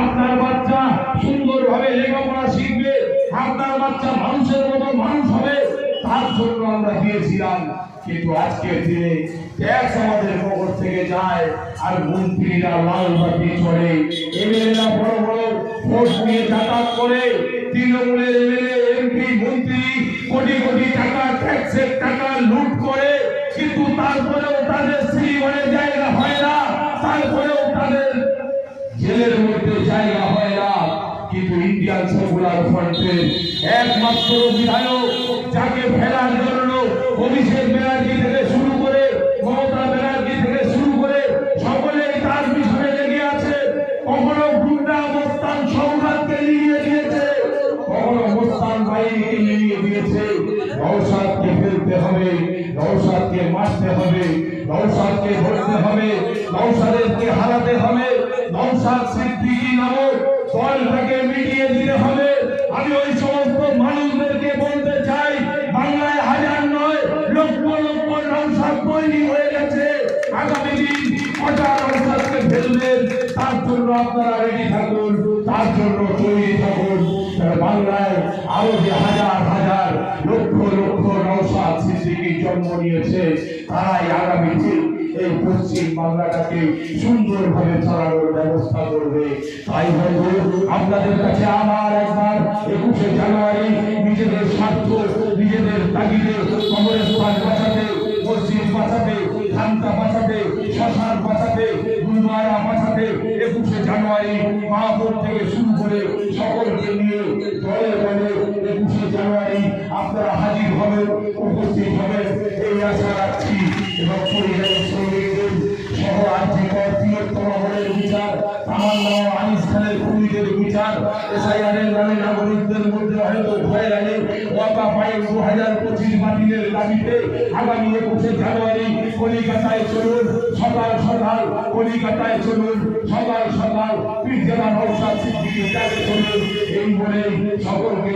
আপনার বাচ্চা সুন্দরভাবে লেখাপড়া শিখবে আপনার বাচ্চা মানুষের মতো মানুষ হবে, তার জন্য আমরা দিয়েছিলাম কিন্তু আজকের দিনে ট্যাক্স আমাদের পকেট থেকে যায় আর মন্ত্রীরা লাল বাতি চড়ে এমএলএরা বড় বড় ভোট নিয়ে যাতায়াত করে, তৃণমূলের এমএলএ, এমপি, মন্ত্রী কোটি কোটি টাকা, ট্যাক্সের টাকা লুট করে, কিন্তু তারপরেও তাদের শ্রীমনের জায়গা হয় না, তারপরেও তাদের জেলের মধ্যে জায়গা হয় না কিন্তু ইন্ডিয়ান সেকুলার ফ্রন্টের হবে নৌসাদকে মারতে হবে নৌসাদকে ধরতে হবে হারাতে হবে। নৌসাদ সিদ্দিকী নামক দলটাকে আমি ওই সমস্ত মানুষদেরকে বলতে চাই, বাংলায় হাজার নয়, লক্ষ লক্ষ নৌসাদ তৈরি হয়ে গেছে। আগামী দিন কটা নৌসাদকে ফেলবেন তার জন্য আপনারা রেডি থাকুন, তার জন্য তৈরি থাকুন। বাংলায় আরও যে হাজার হাজার লক্ষ লক্ষ নৌসাদ সিদ্দিকী জন্ম নিয়েছে, তারাই আগামী এই পশ্চিম বাংলাটাকে সুন্দরভাবে চালানোর ব্যবস্থা করবে। তাই বলব, আপনাদের কাছে আমার একবার একুশে জানুয়ারি নিজেদের স্বার্থ, নিজেদের তাগিদে কংগ্রেসবাদ বাঁচাতে, মসজিদ বাঁচাতে খান্তা বাঁচাতে, শ্মশান বাঁচাতে, গুরুদ্বারা বাঁচাতে একুশে জানুয়ারি মাহপুর থেকে শুরু করে সকলকে খুনিদের বিচার এসআইআরের নামে নাগরিকদের মধ্যে হয়তো ভয় লাগে। ওয়াকা ফাইল দু হাজার পঁচিশ বাতিলের দাবিতে আগামী একুশে জানুয়ারি কলিকাতায় চলুন, সকাল সকাল কলিকাতায় চলুন, সকাল সকাল পীরজাদা নৌসাদ সিদ্দিকির চলুন। এই বলে সকলকে